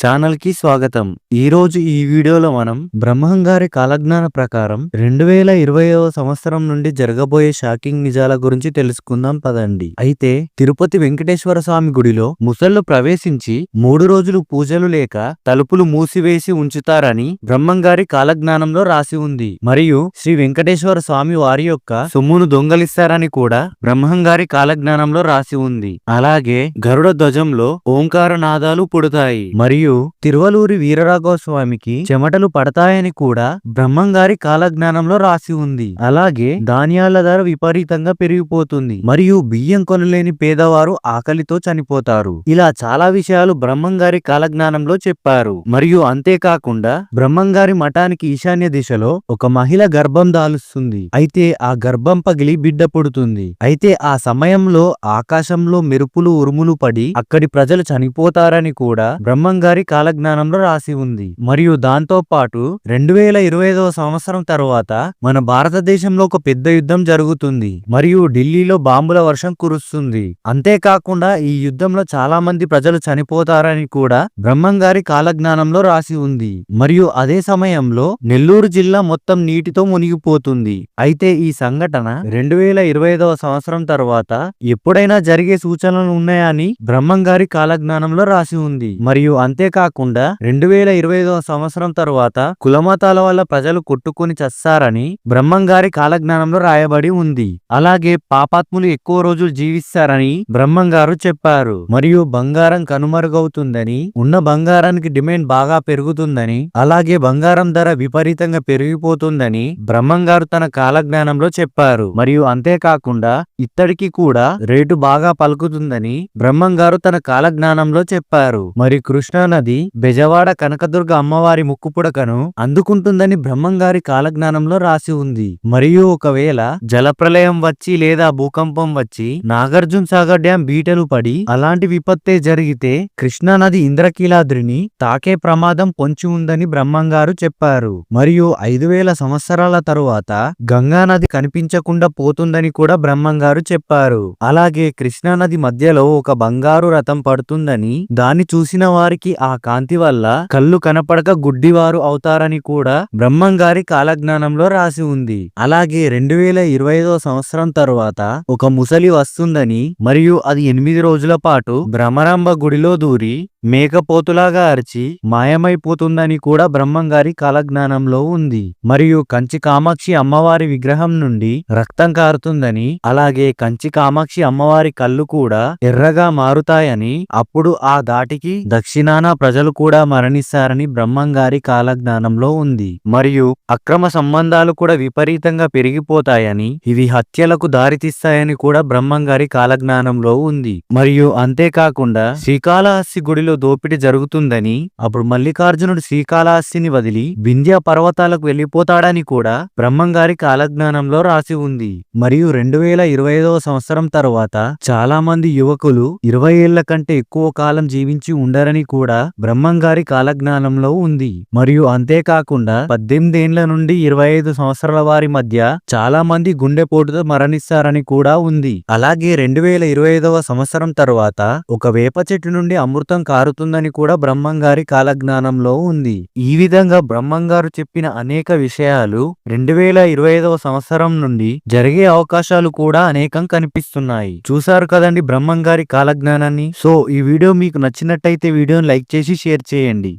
ఛానల్కి స్వాగతం. ఈ రోజు ఈ వీడియోలో మనం బ్రహ్మంగారి కాలజ్ఞాన ప్రకారం రెండు వేల ఇరవైవ సంవత్సరం నుండి జరగబోయే షాకింగ్ నిజాల గురించి తెలుసుకుందాం పదండి. అయితే తిరుపతి వెంకటేశ్వర స్వామి గుడిలో ముసళ్ళు ప్రవేశించి మూడు రోజులు పూజలు లేక తలుపులు మూసివేసి ఉంచుతారని బ్రహ్మంగారి కాలజ్ఞానంలో రాసి ఉంది. మరియు శ్రీ వెంకటేశ్వర స్వామి వారి యొక్క సొమ్మును దొంగలిస్తారని కూడా బ్రహ్మం గారి కాలజ్ఞానంలో రాసి ఉంది. అలాగే గరుడ ధ్వజంలో ఓంకార నాదాలు పుడతాయి. మరియు తిరువలూరి వీరరాఘవస్వామికి చెమటలు పడతాయని కూడా బ్రహ్మంగారి కాలజ్ఞానంలో రాసి ఉంది. అలాగే ధాన్యాల ధర విపరీతంగా పెరిగిపోతుంది. మరియు బియ్యం కొనలేని పేదవారు ఆకలితో చనిపోతారు. ఇలా చాలా విషయాలు బ్రహ్మంగారి కాలజ్ఞానంలో చెప్పారు. మరియు అంతేకాకుండా బ్రహ్మంగారి మఠానికి ఈశాన్య దిశలో ఒక మహిళ గర్భం దాలుస్తుంది. అయితే ఆ గర్భం పగిలి బిడ్డ పుడుతుంది. అయితే ఆ సమయంలో ఆకాశంలో మెరుపులు ఉరుములు పడి అక్కడి ప్రజలు చనిపోతారని కూడా బ్రహ్మంగారి కాలజ్ఞానంలో రాసి ఉంది. మరియు దాంతో పాటు రెండు వేల ఇరవై ఐదవ సంవత్సరం తర్వాత మన భారతదేశంలో ఒక పెద్ద యుద్ధం జరుగుతుంది. మరియు ఢిల్లీలో బాంబుల వర్షం కురుస్తుంది. అంతేకాకుండా ఈ యుద్ధంలో చాలా మంది ప్రజలు చనిపోతారని కూడా బ్రహ్మంగారి కాలజ్ఞానంలో రాసి ఉంది. మరియు అదే సమయంలో నెల్లూరు జిల్లా మొత్తం నీటితో మునిగిపోతుంది. అయితే ఈ సంఘటన రెండు వేల ఇరవై ఐదవ సంవత్సరం తర్వాత ఎప్పుడైనా జరిగే సూచనలు ఉన్నాయని బ్రహ్మంగారి కాలజ్ఞానంలో రాసి ఉంది. మరియు అంతే అంతేకాకుండా రెండు వేల ఇరవై ఐదవ సంవత్సరం తరువాత కులమతాల వల్ల ప్రజలు కొట్టుకుని చస్తారని బ్రహ్మంగారి కాలజ్ఞానంలో రాయబడి ఉంది. అలాగే పాపాత్ములు ఎక్కువ రోజులు జీవిస్తారని బ్రహ్మంగారు చెప్పారు. మరియు బంగారం కనుమరుగవుతుందని ఉన్న బంగారానికి డిమాండ్ బాగా పెరుగుతుందని అలాగే బంగారం ధర విపరీతంగా పెరిగిపోతుందని బ్రహ్మంగారు తన కాలజ్ఞానంలో చెప్పారు. మరియు అంతేకాకుండా ఇత్తడికి కూడా రేటు బాగా పలుకుతుందని బ్రహ్మంగారు తన కాలజ్ఞానంలో చెప్పారు. మరి కృష్ణ నది బెజవాడ కనకదుర్గ అమ్మవారి ముక్కుపుడకను అందుకుంటుందని బ్రహ్మంగారి కాలజ్ఞానంలో రాసి ఉంది. మరియు ఒకవేళ జలప్రలయం వచ్చి లేదా భూకంపం వచ్చి నాగార్జున సాగర్ డ్యాం బీటలు పడి అలాంటి విపత్తే జరిగితే కృష్ణా నది ఇంద్రకీలాద్రిని తాకే ప్రమాదం పొంచి ఉందని బ్రహ్మంగారు చెప్పారు. మరియు ఐదు వేల సంవత్సరాల తరువాత గంగా నది కనిపించకుండా పోతుందని కూడా బ్రహ్మంగారు చెప్పారు. అలాగే కృష్ణా నది మధ్యలో ఒక బంగారు రథం పడుతుందని దాన్ని చూసిన వారికి ఆ కాంతి వల్ల కళ్ళు కనపడక గుడ్డివారు అవుతారని కూడా బ్రహ్మంగారి కాలజ్ఞానంలో రాసి ఉంది. అలాగే రెండు వేల ఇరవై ఐదో సంవత్సరం తరువాత ఒక ముసలి వస్తుందని మరియు అది ఎనిమిది రోజుల పాటు భ్రమరాంబ గుడిలో దూరి మేకపోతులాగా అరిచి మాయమైపోతుందని కూడా బ్రహ్మంగారి కాలజ్ఞానంలో ఉంది. మరియు కంచి కామాక్షి అమ్మవారి విగ్రహం నుండి రక్తం కారుతుందని అలాగే కంచి కామాక్షి అమ్మవారి కళ్ళు కూడా ఎర్రగా మారుతాయని అప్పుడు ఆ దాటికి దక్షిణాన ప్రజలు కూడా మరణిస్తారని బ్రహ్మంగారి కాలజ్ఞానంలో ఉంది. మరియు అక్రమ సంబంధాలు కూడా విపరీతంగా పెరిగిపోతాయని ఇవి హత్యలకు దారితీస్తాయని కూడా బ్రహ్మంగారి కాలజ్ఞానంలో ఉంది. మరియు అంతేకాకుండా శ్రీకాళహస్తి గుడిలో దోపిడీ జరుగుతుందని అప్పుడు మల్లికార్జునుడు శ్రీకాళహస్తిని వదిలి వింధ్య పర్వతాలకు వెళ్ళిపోతాడని కూడా బ్రహ్మంగారి కాలజ్ఞానంలో రాసి ఉంది. మరియు రెండు వేల ఇరవై ఐదవ సంవత్సరం తర్వాత చాలా మంది యువకులు ఇరవై ఏళ్ళ కంటే ఎక్కువ కాలం జీవించి ఉండరని కూడా బ్రహ్మంగారి కాలజ్ఞానంలో ఉంది. మరియు అంతేకాకుండా పద్దెనిమిదేండ్ల నుండి ఇరవై ఐదు సంవత్సరాల వారి మధ్య చాలా మంది గుండెపోటుతో మరణిస్తారని కూడా ఉంది. అలాగే రెండు వేల ఇరవై ఐదవ సంవత్సరం తర్వాత ఒక వేప చెట్టు నుండి అమృతం కారుతుందని కూడా బ్రహ్మంగారి కాలజ్ఞానంలో ఉంది. ఈ విధంగా బ్రహ్మంగారు చెప్పిన అనేక విషయాలు రెండు వేల ఇరవై ఐదవ సంవత్సరం నుండి జరిగే అవకాశాలు కూడా అనేకం కనిపిస్తున్నాయి. చూసారు కదండి బ్రహ్మంగారి కాలజ్ఞానాన్ని? సో ఈ వీడియో మీకు నచ్చినట్టయితే వీడియోని లైక్ చేసి షేర్ చేయండి.